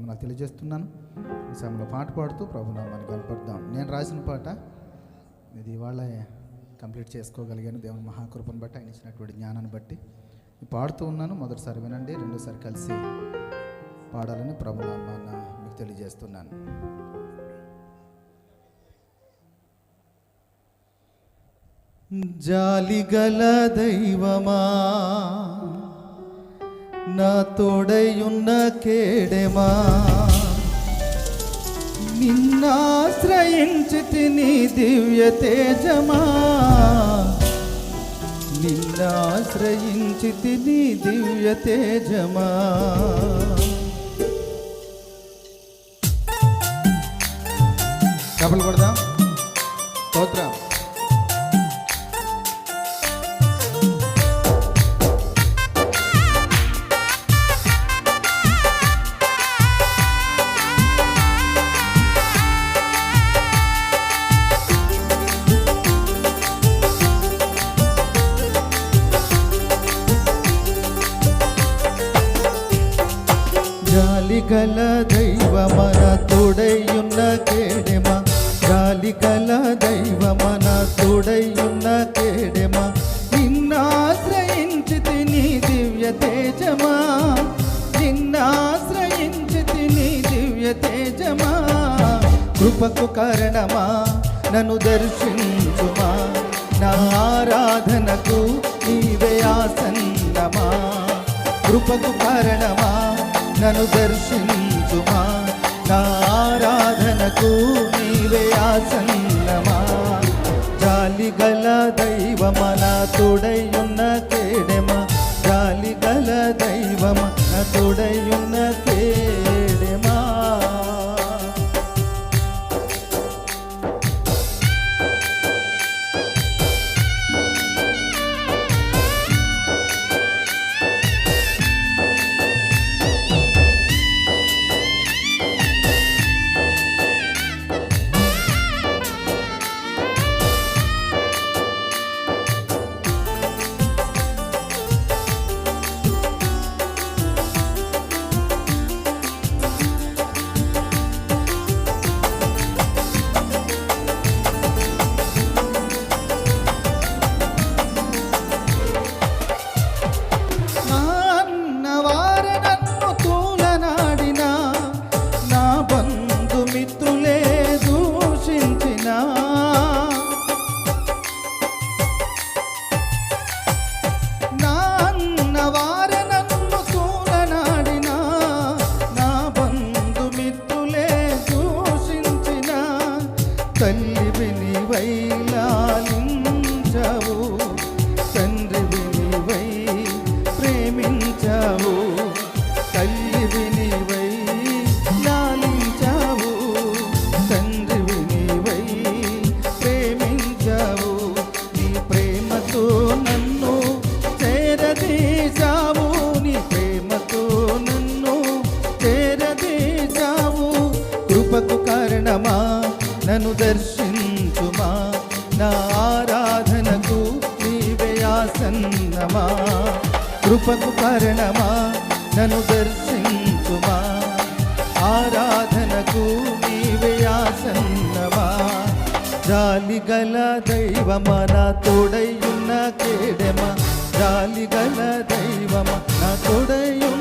నాకు తెలియజేస్తున్నాను. ఈ సమయంలో పాట పాడుతూ ప్రభు నామాన్ని కనపడదాం నేను రాసిన పాట ఇది ఇవాళ కంప్లీట్ చేసుకోగలిగాను. దేవుని మహాకృపను బట్టి ఆయన ఇచ్చినటువంటి జ్ఞానాన్ని బట్టి. పాడుతూ ఉన్నాను. మొదటిసారి వినండి రెండోసారి కలిసి పాడాలని ప్రభునామాన్న మీకు తెలియజేస్తున్నాను. జాలిగల దైవమా నా తోడయున్న కేడెమా? నిన్నాశ్రయించి నీ దివ్య తేజమా? నిన్నాశ్రయించి నీ దివ్య తేజమా? డబ్బులు కొడదాం. స్తోత్రం. జాలిగల దైవమన తోడయ్యున్న కేడెమ. జాలిగల దైవమన తోడయ్యున్న కేడెమ. నిన్నాశ్రయించి తిని దివ్య తేజమా. నిన్నాశ్రయించి తిని దివ్య తేజమా. కృపకు కారణమా నన్ను దర్శించుమా. నా ఆరాధనకు నీవే ఆసన్నమా. కృపకు కారణమా నన్ను దర్శించుమా? నా ఆరాధనకు నీవే ఆసన్నమా? జాలిగల దైవమ నా తోడయున్న కేడెమ జాలిగల దైవమ నా తోడయున్న కేడ లాలించవు తండ్రి వినివై ప్రేమించావు. తల్లి వినివై లాలించావు. తండ్రి వినివై ప్రేమించావు. నీ ప్రేమతో నన్ను చేరదీశావు. నీ ప్రేమతో నన్ను చేరదీశావు. కృపకు కారణమా? నన్ను దర్శించుమా? నా ఆర కృపకు కారణమా? నన్ను దర్శించుమా? ఆరాధనకు నీవే ఆసన్నమా? జాలిగల దైవమా నా తోడయున్న కేడెమ? జాలిగల దైవమా నా తోడయున్న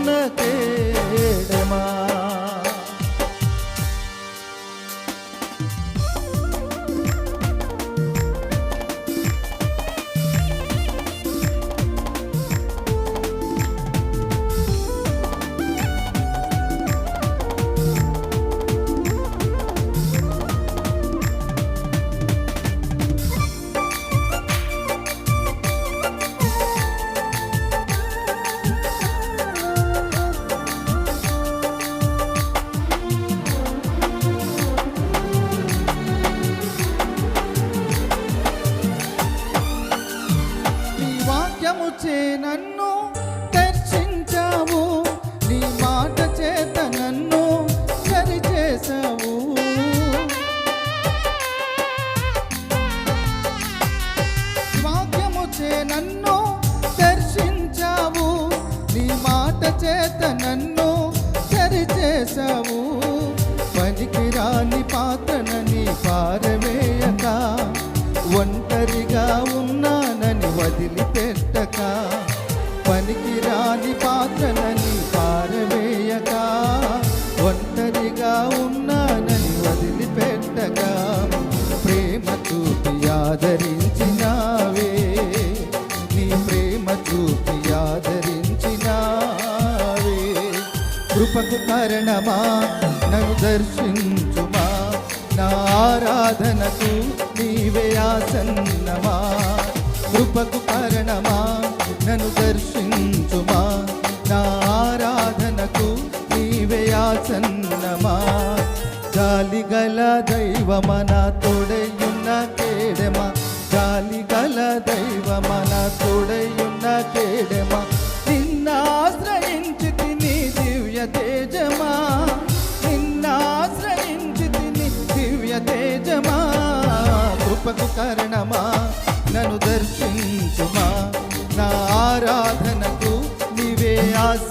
ಸಾವು శరణమా నన్ను దర్శించుమా? నా ఆరాధనకు నీవే ఆసన్నమా?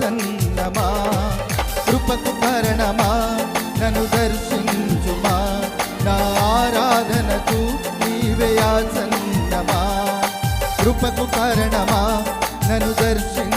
ప్రసన్నమా కృపకు మరణమా నన్ను దర్శించుమా? నా ఆరాధనకు నీవే ఆసన్నమా కృపకు కారణమా నన్ను దర్శించు